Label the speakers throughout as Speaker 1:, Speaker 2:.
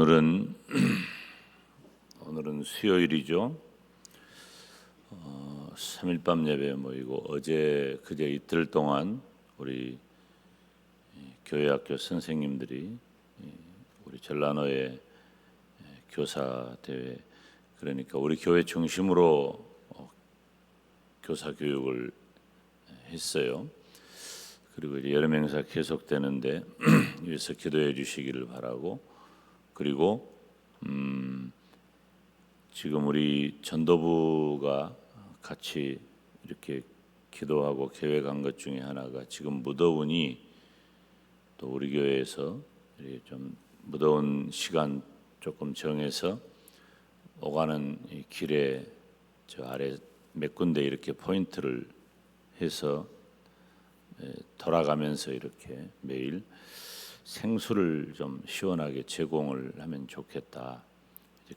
Speaker 1: 오늘은 오늘은 수요일이죠. 어, 3일 밤 예배 모이고 어제 그제 이틀 동안 우리 이 교회학교 선생님들이 이 우리 전라도의 교사 대회 그러니까 우리 교회 중심으로 어, 교사 교육을 했어요. 그리고 이제 여름 행사 계속되는데 위해서 기도해 주시기를 바라고 그리고 음 지금 우리 전도부가 같이 이렇게 기도하고 계획한 것 중에 하나가 지금 무더우니 또 우리 교회에서 좀 무더운 시간 조금 정해서 오가는 이 길에 저 아래 몇 군데 이렇게 포인트를 해서 예, 돌아가면서 이렇게 매일 생수를 좀 시원하게 제공을 하면 좋겠다.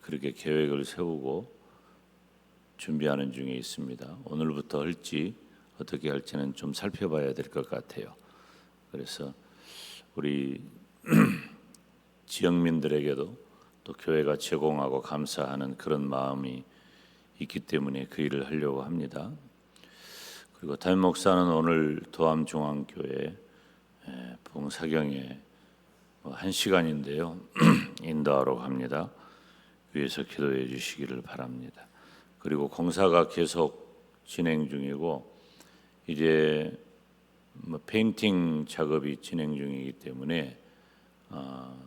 Speaker 1: 그렇게 계획을 세우고 준비하는 중에 있습니다. 오늘부터 할지 어떻게 할지는 좀 살펴봐야 될 것 같아요. 그래서 우리 지역민들에게도 또 교회가 제공하고 감사하는 그런 마음이 있기 때문에 그 일을 하려고 합니다. 그리고 담임 목사는 오늘 도암 중앙교회 봉사경에 뭐 한 시간인데요 인도하러 갑니다. 위에서 기도해 주시기를 바랍니다. 그리고 공사가 계속 진행 중이고 이제 뭐 페인팅 작업이 진행 중이기 때문에 어,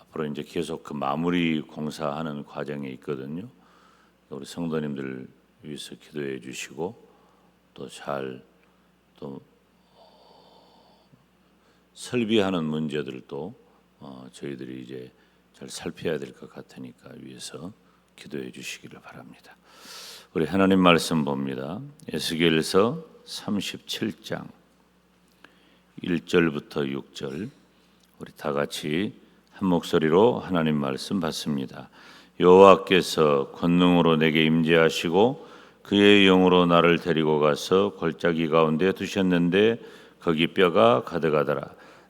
Speaker 1: 앞으로 이제 계속 그 마무리 공사하는 과정에 있거든요. 우리 성도님들 위해서 기도해 주시고 또 잘 또 설비하는 문제들도 어, 저희들이 이제 잘 살펴야 될 것 같으니까 위해서 기도해 주시기를 바랍니다. 우리 하나님 말씀 봅니다. 에스겔서 37장 1절부터 6절 우리 다 같이 한 목소리로 하나님 말씀 받습니다. 여호와께서 권능으로 내게 임재하시고 그의 영으로 나를 데리고 가서 골짜기 가운데 두셨는데 거기 뼈가 가득하더라.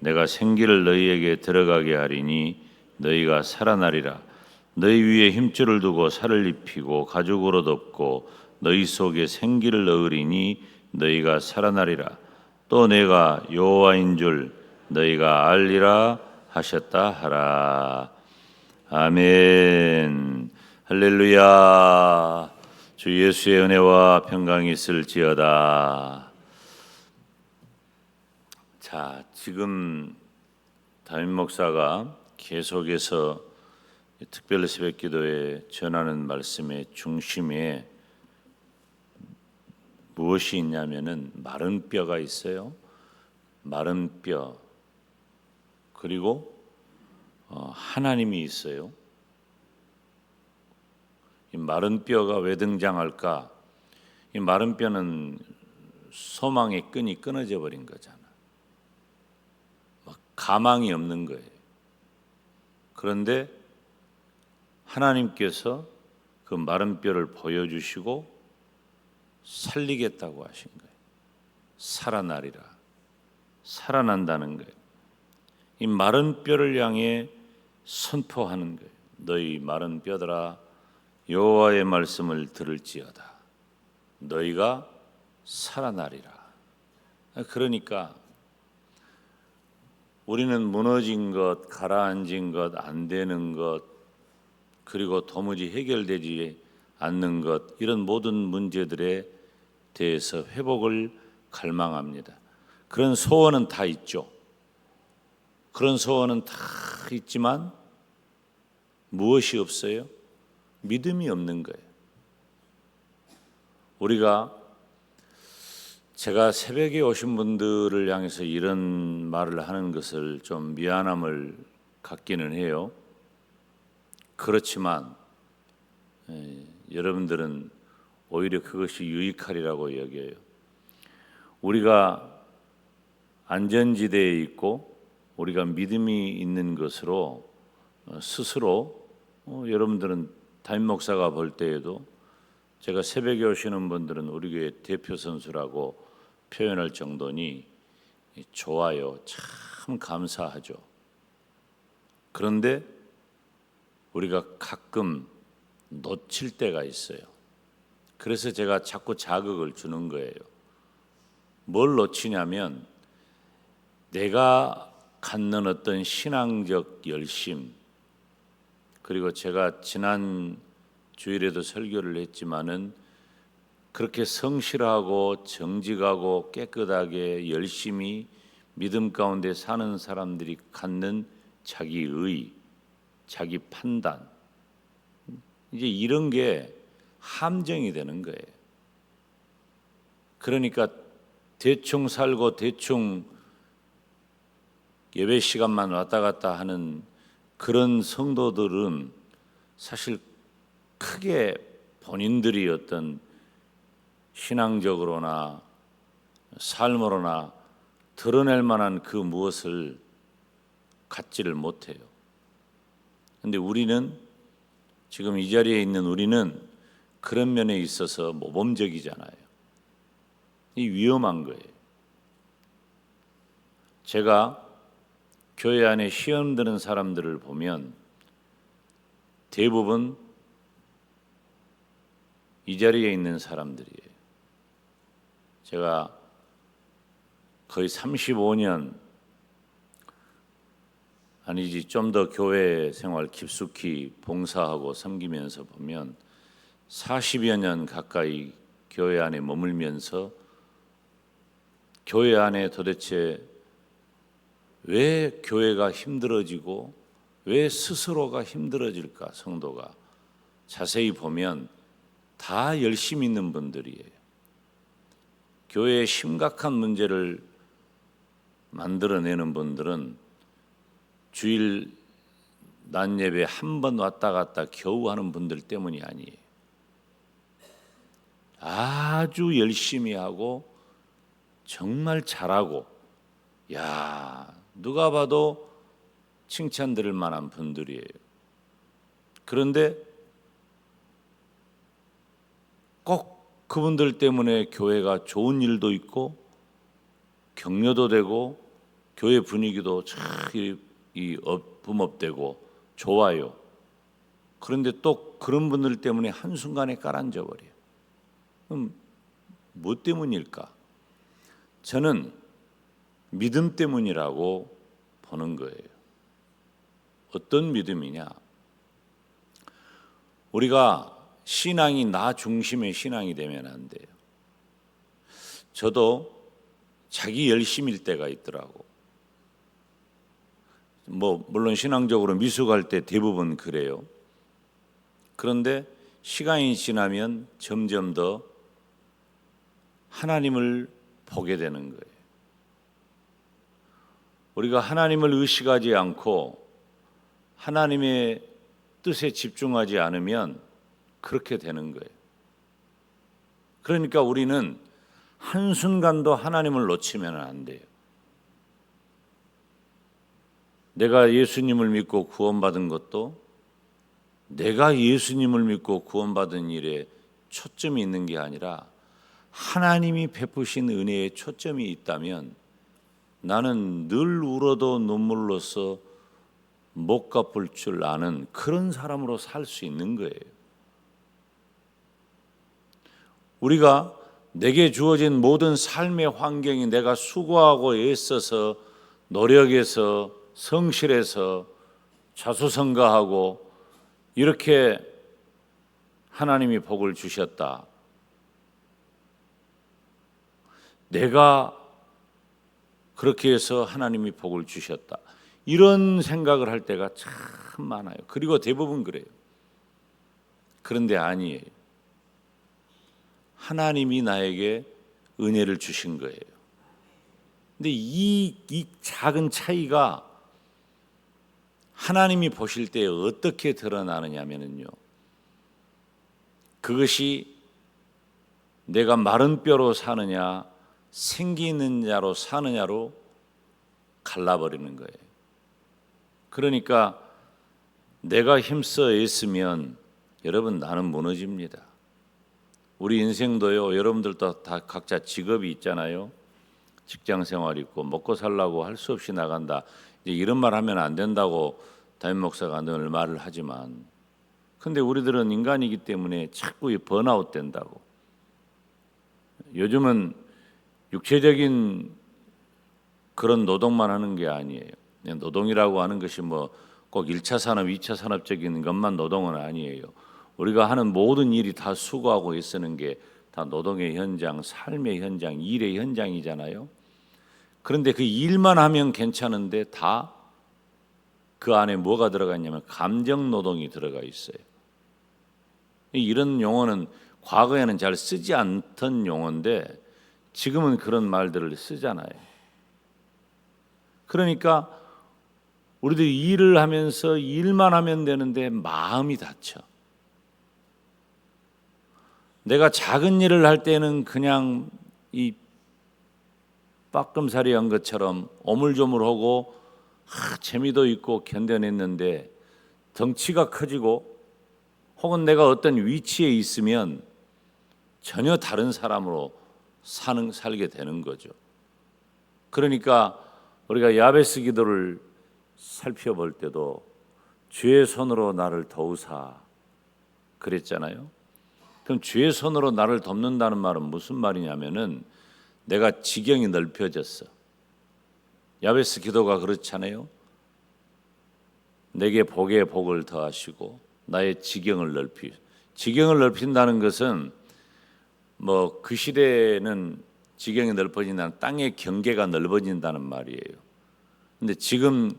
Speaker 1: 내가 생기를 너희에게 들어가게 하리니 너희가 살아나리라. 너희 위에 힘줄을 두고 살을 입히고 가죽으로 덮고 너희 속에 생기를 넣으리니 너희가 살아나리라. 또 내가 여호와인 줄 너희가 알리라 하셨다 하라. 아멘. 할렐루야. 주 예수의 은혜와 평강이 있을지어다. 자, 지금 담임 목사가 계속해서 특별 새벽 기도에 전하는 말씀의 중심에 무엇이 있냐면은 마른 뼈가 있어요. 마른 뼈 그리고 어, 하나님이 있어요. 이 마른 뼈가 왜 등장할까? 이 마른 뼈는 소망의 끈이 끊어져 버린 거잖아. 막 가망이 없는 거예요. 그런데 하나님께서 그 마른 뼈를 보여주시고 살리겠다고 하신 거예요. 살아나리라. 살아난다는 거예요. 이 마른 뼈를 향해 선포하는 거예요. 너희 마른 뼈들아 여호와의 말씀을 들을지어다. 너희가 살아나리라. 그러니까 우리는 무너진 것, 가라앉은 것, 안 되는 것, 그리고 도무지 해결되지 않는 것, 이런 모든 문제들에 대해서 회복을 갈망합니다. 그런 소원은 다 있죠. 그런 소원은 다 있지만 무엇이 없어요? 믿음이 없는 거예요. 우리가 제가 새벽에 오신 분들을 향해서 이런 말을 하는 것을 좀 미안함을 갖기는 해요. 그렇지만 에, 여러분들은 오히려 그것이 유익하리라고 여겨요. 우리가 안전지대에 있고 우리가 믿음이 있는 것으로 어, 스스로 어, 여러분들은 담임 목사가 볼 때에도 제가 새벽에 오시는 분들은 우리 교회 대표 선수라고 표현할 정도니 좋아요. 참 감사하죠. 그런데 우리가 가끔 놓칠 때가 있어요. 그래서 제가 자꾸 자극을 주는 거예요. 뭘 놓치냐면 내가 갖는 어떤 신앙적 열심 그리고 제가 지난 주일에도 설교를 했지만은 그렇게 성실하고 정직하고 깨끗하게 열심히 믿음 가운데 사는 사람들이 갖는 자기의 자기 판단 이제 이런 게 함정이 되는 거예요. 그러니까 대충 살고 대충 예배 시간만 왔다 갔다 하는 그런 성도들은 사실 크게 본인들이 어떤 신앙적으로나 삶으로나 드러낼 만한 그 무엇을 갖지를 못해요. 근데 우리는 지금 이 자리에 있는 우리는 그런 면에 있어서 모범적이잖아요. 이 위험한 거예요. 제가 교회 안에 시험 드는 사람들을 보면 대부분 이 자리에 있는 사람들이에요. 제가 거의 35년 아니지 좀 더 교회 생활 깊숙이 봉사하고 섬기면서 보면 40여 년 가까이 교회 안에 머물면서 교회 안에 도대체 왜 교회가 힘들어지고 왜 스스로가 힘들어질까 성도가 자세히 보면 다 열심히 있는 분들이에요. 교회에 심각한 문제를 만들어내는 분들은 주일 낮 예배 한 번 왔다 갔다 겨우 하는 분들 때문이 아니에요. 아주 열심히 하고 정말 잘하고 야 누가 봐도 칭찬 들을 만한 분들이에요. 그런데 꼭 그분들 때문에 교회가 좋은 일도 있고 격려도 되고 교회 분위기도 참이 붐업되고 좋아요. 그런데 또 그런 분들 때문에 한순간에 깔아앉아 버려요. 그럼 뭐 때문일까? 저는 믿음 때문이라고 보는 거예요. 어떤 믿음이냐? 우리가 신앙이 나 중심의 신앙이 되면 안 돼요. 저도 자기 열심일 때가 있더라고. 뭐 물론 신앙적으로 미숙할 때 대부분 그래요. 그런데 시간이 지나면 점점 더 하나님을 보게 되는 거예요. 우리가 하나님을 의식하지 않고 하나님의 뜻에 집중하지 않으면 그렇게 되는 거예요. 그러니까 우리는 한순간도 하나님을 놓치면 안 돼요. 내가 예수님을 믿고 구원받은 것도 내가 예수님을 믿고 구원받은 일에 초점이 있는 게 아니라 하나님이 베푸신 은혜에 초점이 있다면 나는 늘 울어도 눈물로써 못 갚을 줄 아는 그런 사람으로 살 수 있는 거예요. 우리가 내게 주어진 모든 삶의 환경이 내가 수고하고 애써서 노력해서 성실해서 자수성가하고 이렇게 하나님이 복을 주셨다. 내가 그렇게 해서 하나님이 복을 주셨다. 이런 생각을 할 때가 참 많아요. 그리고 대부분 그래요. 그런데 아니에요. 하나님이 나에게 은혜를 주신 거예요. 근데 이, 이 작은 차이가 하나님이 보실 때 어떻게 드러나느냐면요. 그것이 내가 마른 뼈로 사느냐 생기 있는 자로 사느냐로 갈라버리는 거예요. 그러니까 내가 힘써 애쓰면 여러분 나는 무너집니다. 우리 인생도요. 여러분들도 다 각자 직업이 있잖아요. 직장 생활 있고 먹고 살라고 할 수 없이 나간다. 이제 이런 말 하면 안 된다고 담임 목사가 늘 말을 하지만 근데 우리들은 인간이기 때문에 자꾸 이 번아웃 된다고. 요즘은 육체적인 그런 노동만 하는 게 아니에요. 노동이라고 하는 것이 뭐 꼭 1차 산업, 2차 산업적인 것만 노동은 아니에요. 우리가 하는 모든 일이 다 수고하고 있는 게 다 노동의 현장, 삶의 현장, 일의 현장이잖아요. 그런데 그 일만 하면 괜찮은데 다 그 안에 뭐가 들어가 있냐면 감정 노동이 들어가 있어요. 이런 용어는 과거에는 잘 쓰지 않던 용어인데 지금은 그런 말들을 쓰잖아요. 그러니까 우리들이 일을 하면서 일만 하면 되는데 마음이 다쳐. 내가 작은 일을 할 때는 그냥 이 빠끔살이 한 것처럼 오물조물하고 아, 재미도 있고 견뎌냈는데 덩치가 커지고 혹은 내가 어떤 위치에 있으면 전혀 다른 사람으로 사는 살게 되는 거죠. 그러니까 우리가 야베스 기도를 살펴볼 때도 주의 손으로 나를 도우사 그랬잖아요. 그럼 주의 손으로 나를 돕는다는 말은 무슨 말이냐면은 내가 지경이 넓혀졌어. 야베스 기도가 그렇잖아요. 내게 복에 복을 더하시고 나의 지경을 넓히. 지경을 넓힌다는 것은 뭐 그 시대에는 지경이 넓어진다는 땅의 경계가 넓어진다는 말이에요. 근데 지금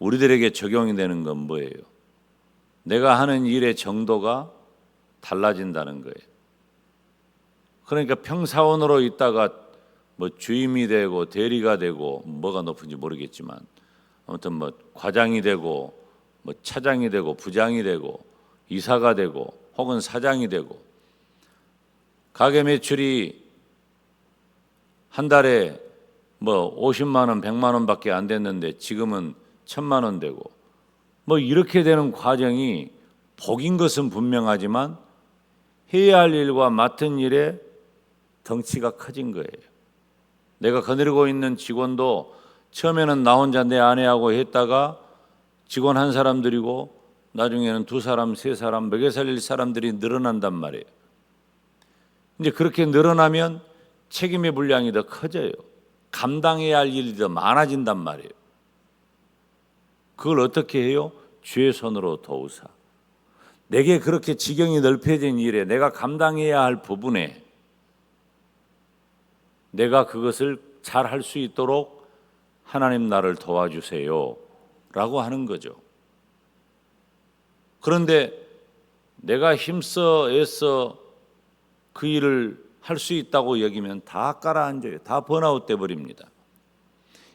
Speaker 1: 우리들에게 적용이 되는 건 뭐예요? 내가 하는 일의 정도가 달라진다는 거예요. 그러니까 평사원으로 있다가 뭐 주임이 되고 대리가 되고 뭐가 높은지 모르겠지만 아무튼 뭐 과장이 되고 뭐 차장이 되고 부장이 되고 이사가 되고 혹은 사장이 되고 가게 매출이 한 달에 뭐 50만 원, 100만 원밖에 안 됐는데 지금은 천만 원 되고 뭐 이렇게 되는 과정이 복인 것은 분명하지만 해야 할 일과 맡은 일에 덩치가 커진 거예요. 내가 거느리고 있는 직원도 처음에는 나 혼자 내 아내하고 했다가 직원 한 사람 들이고 나중에는 두 사람, 세 사람 먹여 살릴 사람들이 늘어난단 말이에요. 이제 그렇게 늘어나면 책임의 분량이 더 커져요. 감당해야 할 일이 더 많아진단 말이에요. 그걸 어떻게 해요? 주의 손으로 도우사. 내게 그렇게 지경이 넓혀진 일에 내가 감당해야 할 부분에 내가 그것을 잘 할 수 있도록 하나님 나를 도와주세요. 라고 하는 거죠. 그런데 내가 힘써 애써 그 일을 할 수 있다고 여기면 다 깔아앉아요. 다 번아웃 돼 버립니다.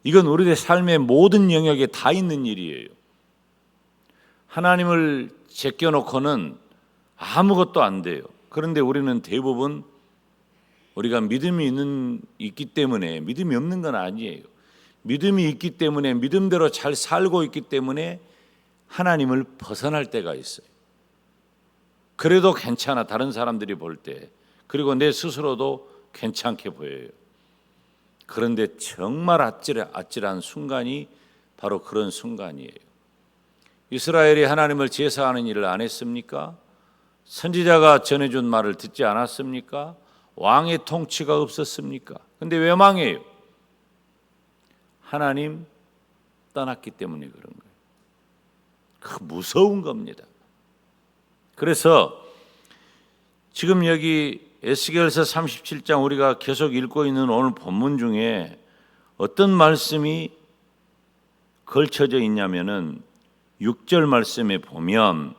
Speaker 1: 이건 우리의 삶의 모든 영역에 다 있는 일이에요. 하나님을 제껴놓고는 아무것도 안 돼요. 그런데 우리는 대부분 우리가 믿음이 있는 있기 때문에 믿음이 없는 건 아니에요. 믿음이 있기 때문에 믿음대로 잘 살고 있기 때문에 하나님을 벗어날 때가 있어요. 그래도 괜찮아 다른 사람들이 볼 때. 그리고 내 스스로도 괜찮게 보여요. 그런데 정말 아찔, 아찔한 순간이 바로 그런 순간이에요. 이스라엘이 하나님을 제사하는 일을 안 했습니까? 선지자가 전해준 말을 듣지 않았습니까? 왕의 통치가 없었습니까? 근데 왜 망해요? 하나님 떠났기 때문에 그런 거예요. 그 무서운 겁니다. 그래서 지금 여기 에스겔서 37장 우리가 계속 읽고 있는 오늘 본문 중에 어떤 말씀이 걸쳐져 있냐면은 6절 말씀에 보면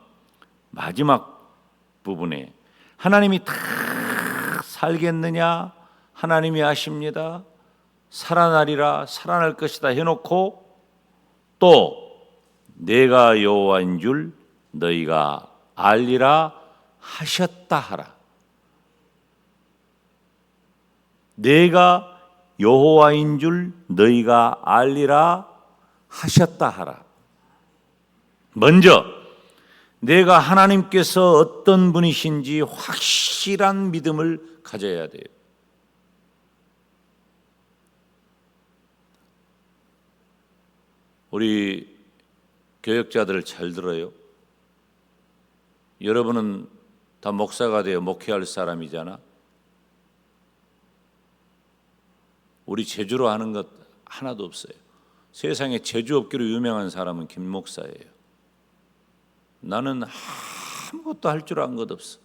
Speaker 1: 마지막 부분에 하나님이 다 살겠느냐 하나님이 아십니다. 살아나리라 살아날 것이다 해놓고 또 내가 여호와인 줄 너희가 알리라 하셨다 하라. 내가 여호와인 줄 너희가 알리라 하셨다 하라. 먼저 내가 하나님께서 어떤 분이신지 확실한 믿음을 가져야 돼요. 우리 교역자들 잘 들어요. 여러분은 다 목사가 되어 목회할 사람이잖아. 우리 제주로 하는 것 하나도 없어요. 세상에 제주업계로 유명한 사람은 김 목사예요. 나는 아무것도 할줄 아는 것 없어.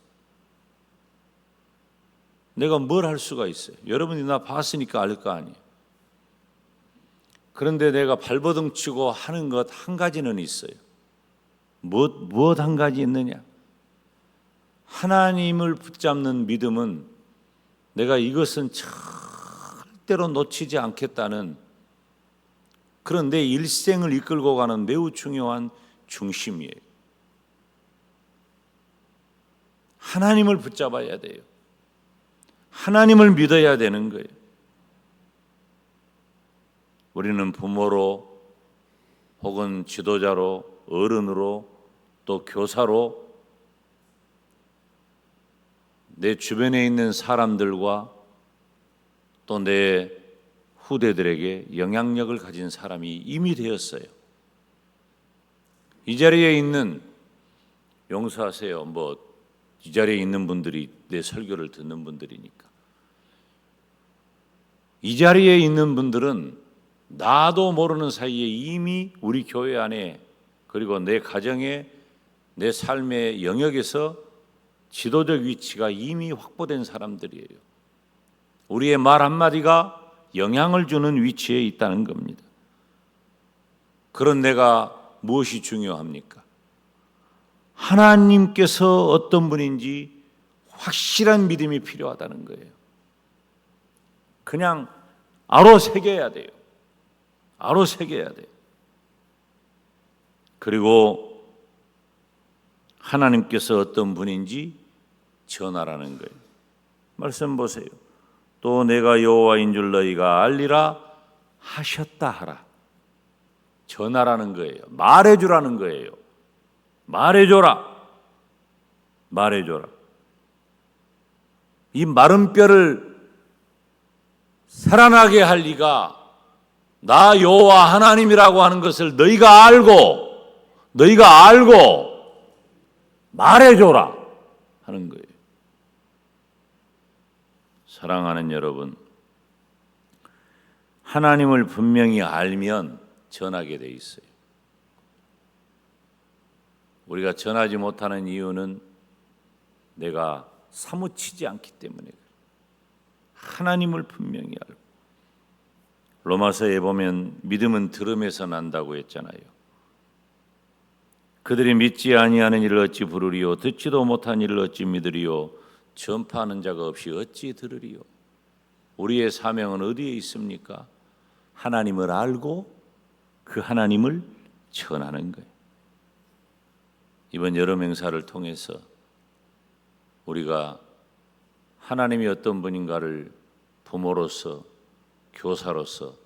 Speaker 1: 내가 뭘 할 수가 있어요? 여러분이 나 봤으니까 알 거 아니에요. 그런데 내가 발버둥 치고 하는 것 한 가지는 있어요. 무엇, 무엇 한 가지 있느냐? 하나님을 붙잡는 믿음은 내가 이것은 절대로 놓치지 않겠다는 그런 내 일생을 이끌고 가는 매우 중요한 중심이에요. 하나님을 붙잡아야 돼요. 하나님을 믿어야 되는 거예요. 우리는 부모로 혹은 지도자로 어른으로 또 교사로 내 주변에 있는 사람들과 또 내 후대들에게 영향력을 가진 사람이 이미 되었어요. 이 자리에 있는 용서하세요. 뭐 이 자리에 있는 분들이 내 설교를 듣는 분들이니까. 이 자리에 있는 분들은 나도 모르는 사이에 이미 우리 교회 안에 그리고 내 가정에 내 삶의 영역에서 지도적 위치가 이미 확보된 사람들이에요. 우리의 말 한마디가 영향을 주는 위치에 있다는 겁니다. 그런 내가 무엇이 중요합니까? 하나님께서 어떤 분인지 확실한 믿음이 필요하다는 거예요. 그냥 알아 새겨야 돼요. 알아 새겨야 돼요. 그리고 하나님께서 어떤 분인지 전하라는 거예요. 말씀 보세요. 또 내가 여호와인 줄 너희가 알리라 하셨다 하라. 전하라는 거예요. 말해 주라는 거예요. 말해줘라. 말해줘라. 이 마른 뼈를 살아나게 할 리가 나 여호와 하나님이라고 하는 것을 너희가 알고 너희가 알고 말해줘라 하는 거예요. 사랑하는 여러분, 하나님을 분명히 알면 전하게 돼 있어요. 우리가 전하지 못하는 이유는 내가 사무치지 않기 때문에. 하나님을 분명히 알고 로마서에 보면 믿음은 들음에서 난다고 했잖아요. 그들이 믿지 아니하는 일을 어찌 부르리요 듣지도 못한 일을 어찌 믿으리요 전파하는 자가 없이 어찌 들으리요 우리의 사명은 어디에 있습니까? 하나님을 알고 그 하나님을 전하는 거예요. 이번 여름 행사를 통해서 우리가 하나님이 어떤 분인가를 부모로서 교사로서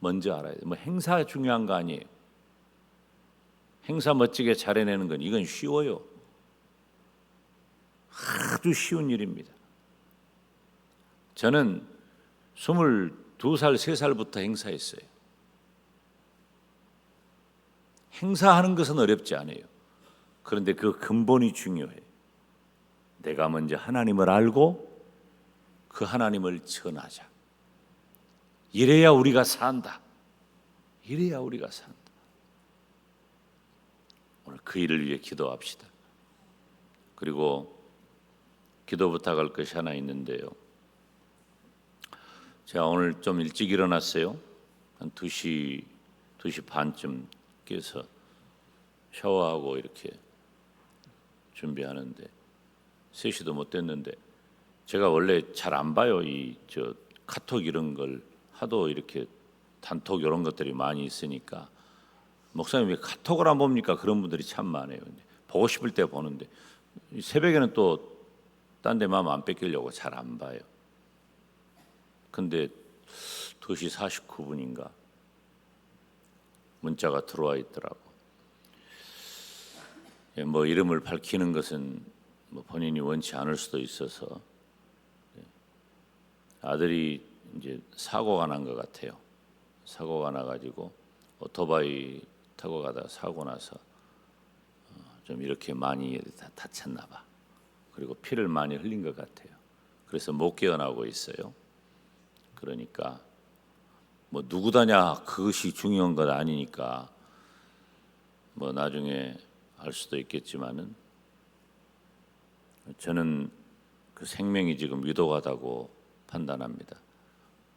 Speaker 1: 먼저 알아야 돼. 뭐 행사 중요한 거 아니에요. 행사 멋지게 잘해내는 건 이건 쉬워요. 아주 쉬운 일입니다. 저는 22살, 3살부터 행사했어요. 행사하는 것은 어렵지 않아요. 그런데 그 근본이 중요해. 내가 먼저 하나님을 알고 그 하나님을 전하자. 이래야 우리가 산다. 이래야 우리가 산다. 오늘 그 일을 위해 기도합시다. 그리고 기도 부탁할 것이 하나 있는데요. 제가 오늘 좀 일찍 일어났어요. 한 2시, 2시 반쯤 깨서 샤워하고 이렇게 준비하는데 3시도 못 됐는데 제가 원래 잘 안 봐요. 이 저 카톡 이런 걸 하도 이렇게 단톡 이런 것들이 많이 있으니까 목사님 왜 카톡을 안 봅니까? 그런 분들이 참 많아요. 보고 싶을 때 보는데 이 새벽에는 또 딴 데 마음 안 뺏기려고 잘 안 봐요. 근데 2시 49분인가 문자가 들어와 있더라고. 예, 뭐 이름을 밝히는 것은 뭐 본인이 원치 않을 수도 있어서 예, 아들이 이제 사고가 난 것 같아요. 사고가 나가지고 오토바이 타고 가다 사고 나서 어, 좀 이렇게 많이 다 다쳤나 봐. 그리고 피를 많이 흘린 것 같아요. 그래서 못 깨어나고 있어요. 그러니까 뭐 누구다냐 그것이 중요한 것 아니니까 뭐 나중에 할 수도 있겠지만은 저는 그 생명이 지금 위독하다고 판단합니다.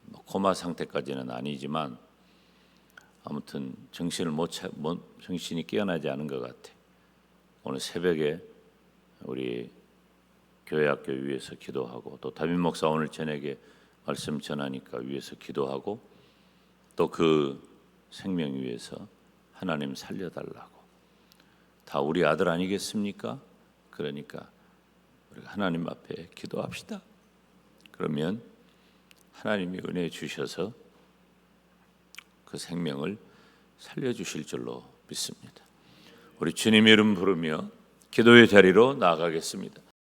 Speaker 1: 뭐 코마 상태까지는 아니지만 아무튼 정신을 못, 차, 못 정신이 깨어나지 않은 것 같아. 오늘 새벽에 우리 교회 학교 위에서 기도하고 또 담임 목사 오늘 저녁에 말씀 전하니까 위에서 기도하고 또 그 생명 위에서 하나님 살려달라고 다 우리 아들 아니겠습니까? 그러니까 우리가 하나님 앞에 기도합시다. 그러면 하나님이 은혜 주셔서 그 생명을 살려 주실 줄로 믿습니다. 우리 주님 이름 부르며 기도의 자리로 나아가겠습니다.